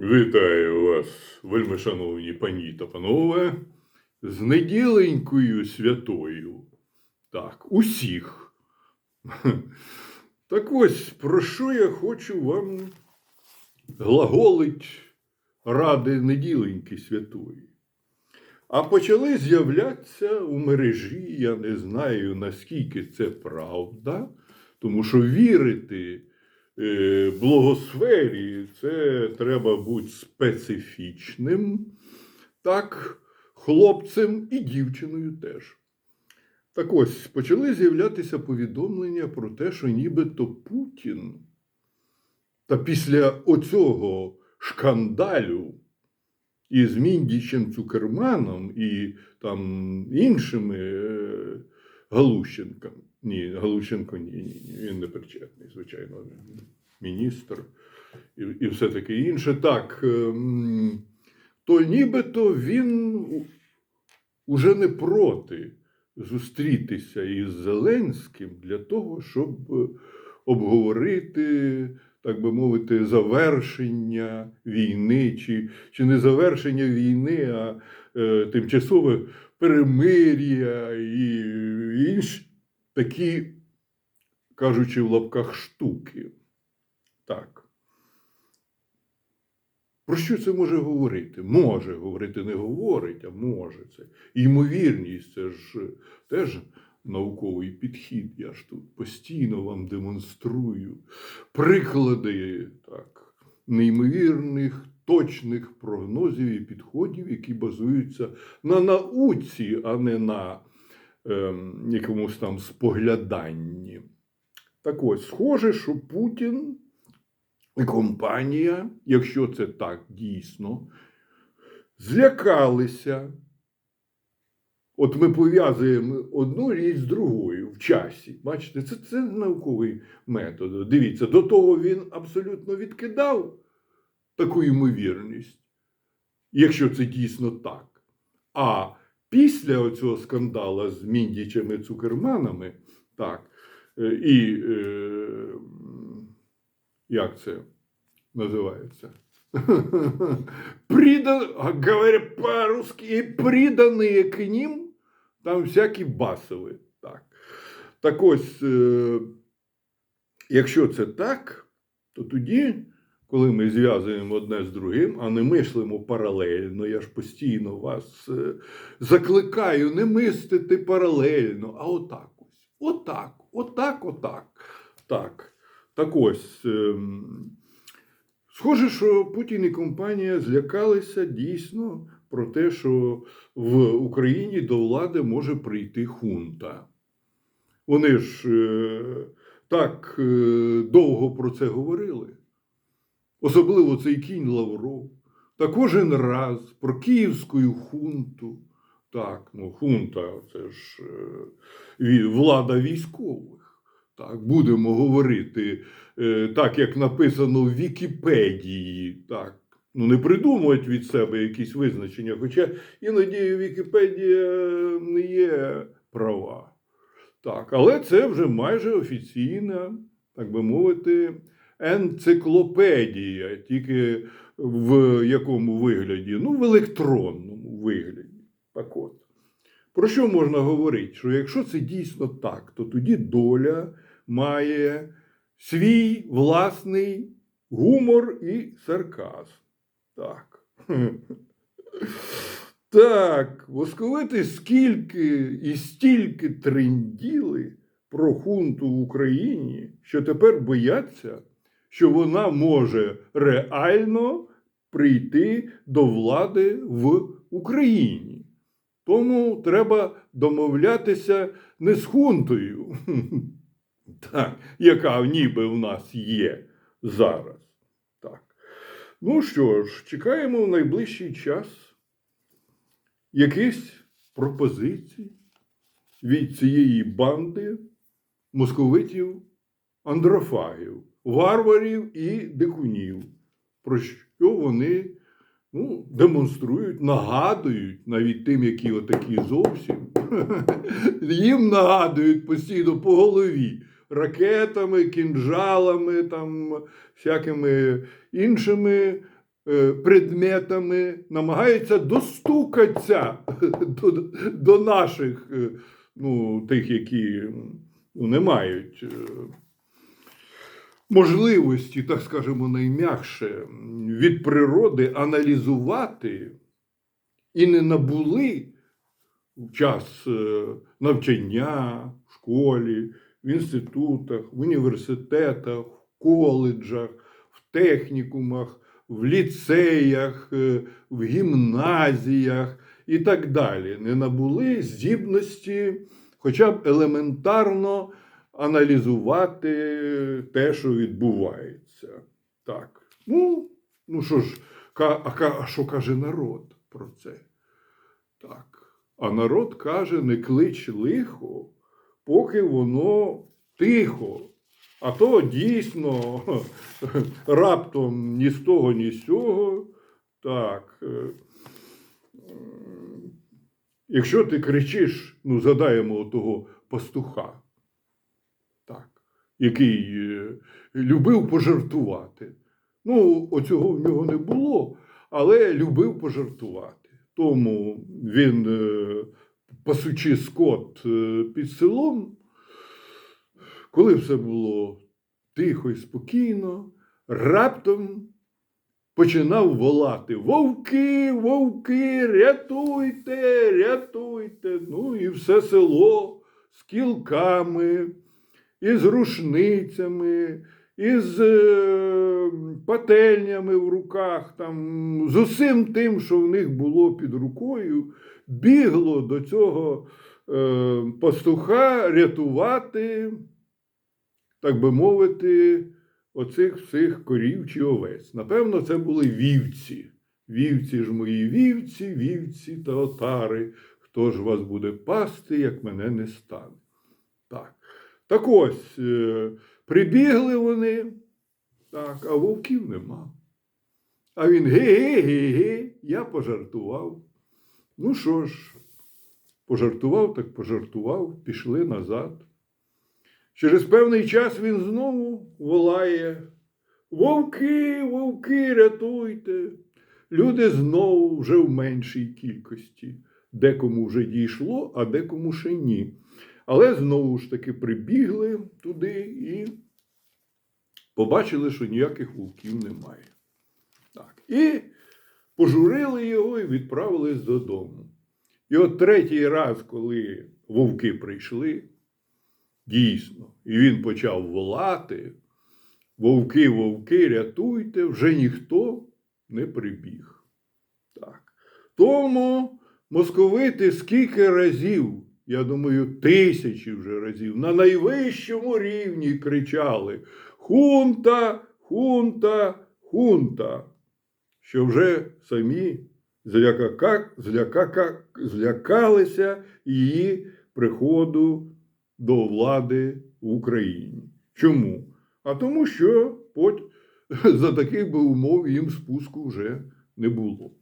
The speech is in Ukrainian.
Вітаю вас, вельми шановні пані та панове, з неділенькою святою. Так, усіх. Так ось, про що я хочу вам глаголить ради неділеньки святої. А почали з'являтися у мережі, я не знаю, наскільки це правда, тому що вірити е, благосфері це треба бути специфічним, так, хлопцем і дівчиною теж. Так ось почали з'являтися повідомлення про те, що нібито Путін та після оцього шкандалю із Міндічем Цукерманом і там іншими е, Галущенком. Ні, Галущенко ні, ні, він не причетний, звичайно, міністр і, і все таке інше. Так, ем, то нібито він уже не проти зустрітися із Зеленським для того, щоб е, обговорити, так би мовити, завершення війни, чи, чи не завершення війни, а е, тимчасове перемир'я і інші такі, кажучи в лапках, штуки. Так. Про що це може говорити? Може говорити, не говорить, а може це. Ймовірність це ж теж науковий підхід. Я ж тут постійно вам демонструю приклади так, неймовірних, точних прогнозів і підходів, які базуються на науці, а не на ем, якомусь там спогляданні. Так ось, схоже, що Путін компанія, якщо це так дійсно, злякалися. От ми пов'язуємо одну річ з другою в часі. Бачите, це, це науковий метод. Дивіться, до того він абсолютно відкидав таку ймовірність, якщо це дійсно так. А після цього скандалу з Міндічами і Цукерманами, так, е, і е, як це називається? Придан, говоря по-русски, и приданые к ним, там всякі басови. Так, так ось, е, якщо це так, то тоді, коли ми зв'язуємо одне з другим, а не мислимо паралельно, я ж постійно вас е, закликаю не мислити паралельно, а отак ось. Отак, отак, отак. Так. Так ось. ем, Схоже, що Путін і компанія злякалися дійсно про те, що в Україні до влади може прийти хунта. Вони ж е, так е, довго про це говорили. Особливо цей кінь Лавров. Та кожен раз про київську хунту. Так, ну хунта це ж е, влада військових. Так, будемо говорити е, так, як написано в Вікіпедії. Так. Ну, не придумують від себе якісь визначення, хоча іноді Вікіпедія не є права. Так, але це вже майже офіційна, так би мовити, енциклопедія, тільки в якому вигляді? Ну, в електронному вигляді. Так от. Про що можна говорити? Що якщо це дійсно так, то тоді доля має свій власний гумор і сарказм. Так. Так, восковити скільки і стільки тренділи про хунту в Україні, що тепер бояться, що вона може реально прийти до влади в Україні. Тому треба домовлятися не з хунтою, так, яка ніби в нас є зараз. Так. Ну що ж, чекаємо в найближчий час якихось пропозицій від цієї банди московитів андрофагів, варварів і дикунів, про що вони ну, демонструють, нагадують навіть тим, які отакі зовсім, їм нагадують постійно по голові ракетами, кінжалами, там, всякими іншими е, предметами, намагається достукатися до, до наших, е, ну, тих, які ну, не мають е, можливості, так скажемо, найм'якше від природи аналізувати і не набули в час навчання в школі, в інститутах, в університетах, в коледжах, в технікумах, в ліцеях, е, в гімназіях і так далі. Не набули здібності хоча б елементарно аналізувати те, що відбувається. Так. Ну, ну що ж, а що каже народ про це? Так. А народ каже, не клич лихо, поки воно тихо. А то дійсно раптом ні з того, ні з цього. Так. е, Якщо ти кричиш, ну, задаємо того пастуха, так, який е, любив пожартувати. Ну, оцього в нього не було, але любив пожартувати. Тому він, е, пасучи скот е, під селом, коли все було тихо і спокійно, раптом починав волати. Вовки, вовки, рятуйте, рятуйте. Ну і все село з кілками, із рушницями, із е, пательнями в руках, там, з усім тим, що в них було під рукою, бігло до цього е, пастуха рятувати, так би мовити, оцих всіх корів чи овець. Напевно, це були вівці. Вівці ж мої вівці, вівці та отари. Хто ж вас буде пасти, як мене не стане? Так. Так ось, е, прибігли вони, так, а вовків нема. А він ге-ге-ге-ге, я пожартував. Ну що ж, пожартував, так пожартував, пішли назад. Через певний час він знову волає. Вовки, вовки, рятуйте. Люди знову вже в меншій кількості. Декому вже дійшло, а декому ще ні. Але знову ж таки прибігли туди і побачили, що ніяких вовків немає. Так. І пожурили його і відправились додому. І от третій раз, коли вовки прийшли, дійсно, і він почав волати, вовки, вовки, рятуйте, вже ніхто не прибіг. Так. Тому московити скільки разів, я думаю, тисячі вже разів, на найвищому рівні кричали Хунта, хунта, хунта, що вже самі зляка, зляка, злякалися її приходу до влади в Україні. Чому? А тому, що за таких би умов їм спуску вже не було.